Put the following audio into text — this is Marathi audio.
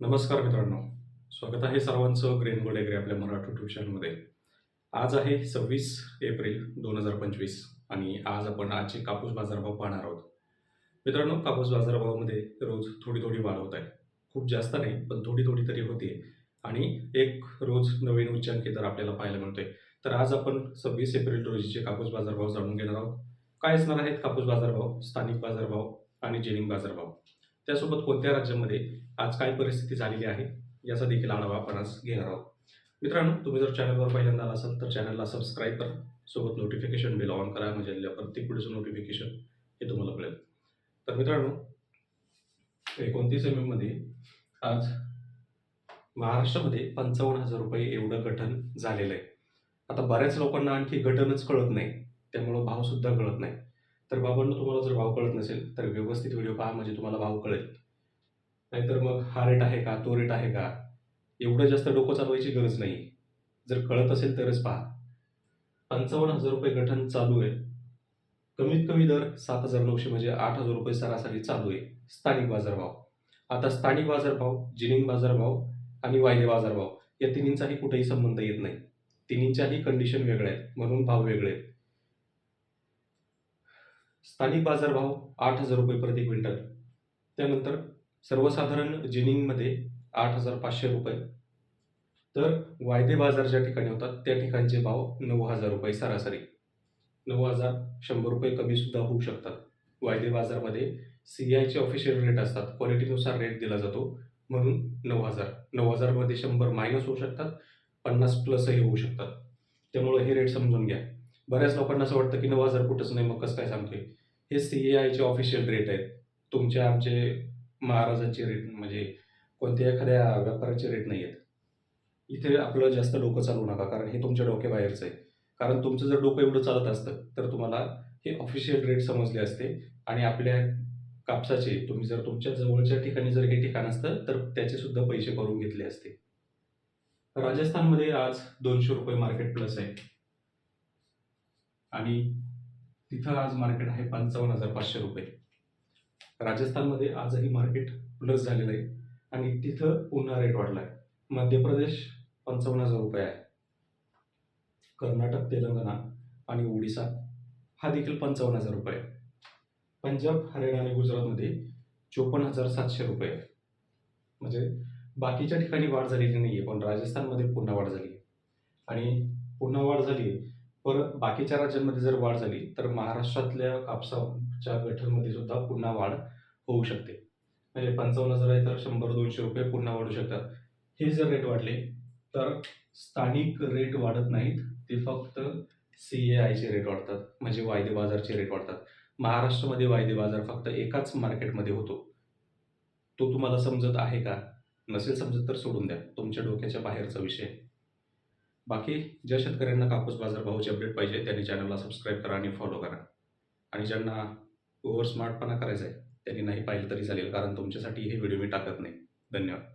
नमस्कार मित्रांनो. स्वागत आहे सर्वांचं ग्रेन गोडेग्रे एग्री आपल्या मराठी ट्युशनमध्ये आज आहे सव्वीस एप्रिल दोन हजार पंचवीस आणि आज आपण आजचे कापूस बाजारभाव पाहणार आहोत. मित्रांनो कापूस बाजारभावामध्ये रोज थोडी थोडी वाढ होत आहे. खूप जास्त नाही पण थोडी थोडी तरी होते आणि एक रोज नवीन उच्चांकी दर आपल्याला पाहायला मिळतोय. तर आज आपण सव्वीस एप्रिल रोजीचे कापूस बाजारभाव जाणून घेणार आहोत. काय असणार आहेत कापूस बाजारभाव स्थानिक बाजारभाव आणि जेनिंग बाजारभाव? त्यासोबत कोणत्या राज्यामध्ये आज काय परिस्थिती झालेली आहे याचा देखील आढावा आपण आज घेणार आहोत. मित्रांनो तुम्ही जर चॅनलवर पहिल्यांदा आला असाल तर चॅनलला सबस्क्राईब करा सोबत नोटिफिकेशन बिल ऑन करा म्हणजे प्रत्येक व्हिडिओचं नोटिफिकेशन हे तुम्हाला मिळेल तर मित्रांनो एकोणतीस एम एममध्ये आज महाराष्ट्रामध्ये पंचावन्न हजार रुपये एवढं गठन झालेलं आहे. आता बऱ्याच लोकांना आणखी गठनच कळत नाही त्यामुळं भावसुद्धा कळत नाही. तर बाबांना तुम्हाला जर भाव कळत नसेल तर व्यवस्थित व्हिडिओ पहा म्हणजे तुम्हाला भाव कळेल. नाहीतर मग हा रेट आहे का तो रेट आहे का? एवढं जास्त डोकं चालवायची गरज नाही. जर कळत असेल तरच पहा. पंचावन्न हजार रुपये गठन चालू आहे. कमीत कमी दर सात हजार नऊशे म्हणजे आठ हजार रुपये सरासरी चालू आहे. स्थानिक बाजारभाव आता स्थानिक बाजारभाव जिनिंग बाजारभाव आणि वायदे बाजारभाव या तिन्हींचाही कुठेही संबंध येत नाही. तिन्हींच्याही कंडिशन वेगळ्या आहेत. म्हणून भाव वेगळे आहेत. स्थानिक बाजारभाव आठ हजार रुपये प्रति क्विंटल. त्यानंतर सर्वसाधारण जिनिंगमध्ये आठ हजार पाचशे रुपये. तर वायदे बाजार ज्या ठिकाणी होतात त्या ठिकाणचे भाव नऊ हजार रुपये सरासरी. नऊ हजार शंभर रुपये कमीसुद्धा होऊ शकतात. वायदे बाजारमध्ये सी आयचे ऑफिशियल रेट असतात. क्वालिटीनुसार रेट दिला जातो. म्हणून नऊ हजार. नऊ हजारमध्ये शंभर मायनस होऊ शकतात. पन्नास प्लसही होऊ शकतात. त्यामुळे हे रेट समजून घ्या. बऱ्याच लोकांना असं वाटतं की नऊ हजार कुठंच नाही मग कसं काय सांगतोय हे सी ए आयचे ऑफिशियल रेट आहेत. तुमच्या आमचे महाराजांचे रेट म्हणजे कोणत्या एखाद्या व्यापाऱ्याचे रेट नाही आहेत इथे आपलं जास्त डोकं चालू नका कारण हे तुमच्या डोक्याबाहेरचं आहे. कारण तुमचं जर डोकं एवढं चालत असतं तर तुम्हाला हे ऑफिशियल रेट समजले असते. आणि आपल्या कापसाचे तुम्ही जर तुमच्या जवळच्या ठिकाणी जर हे ठिकाण असतं तर त्याचे सुद्धा पैसे करून घेतले असते. राजस्थानमध्ये आज दोनशे रुपये मार्केट प्लस आहे. आणि तिथं आज मार्केट आहे पंचावन्न हजार पाचशे रुपये. राजस्थानमध्ये आजही मार्केट प्लस झालेलं आहे आणि तिथं पुन्हा रेट वाढला आहे. मध्य प्रदेश पंचावन्न हजार रुपये आहे. कर्नाटक तेलंगणा आणि ओडिसा हा देखील पंचावन्न हजार रुपये आहे. पंजाब हरियाणा आणि गुजरातमध्ये चोपन्न हजार सातशे रुपये आहे. म्हणजे बाकीच्या ठिकाणी वाढ झालेली नाही आहे पण राजस्थानमध्ये पुन्हा वाढ झाली आहे आणि पुन्हा वाढ झाली आहे परत बाकीच्या राज्यांमध्ये जर वाढ झाली तर महाराष्ट्रातल्या कापसाच्या गठरमध्ये सुद्धा पुन्हा वाढ होऊ शकते. म्हणजे पंचावन्न हजार आहे तर शंभर दोनशे रुपये पुन्हा वाढू शकतात. हे जर रेट वाढले तर स्थानिक रेट वाढत नाहीत ते फक्त सी ए आयचे रेट वाढतात म्हणजे वायदे बाजारचे रेट वाढतात. महाराष्ट्रामध्ये वायदे बाजार फक्त एकाच मार्केटमध्ये होतो. तो तुम्हाला समजत आहे का? नसेल समजत तर सोडून द्या. तुमच्या डोक्याच्या बाहेरचा विषय. आहे. बाकी ज्या शेतकऱ्यांना कापूस बाजारभावाचे अपडेट पाहिजे त्यांनी चॅनलला सबस्क्राईब करा आणि फॉलो करा. आणि ज्यांना ओव्हर स्मार्टपणा करायचा आहे त्यांनी नाही पाहिलं तरी चालेल कारण तुमच्यासाठी हे व्हिडिओ मी टाकत नाही. धन्यवाद.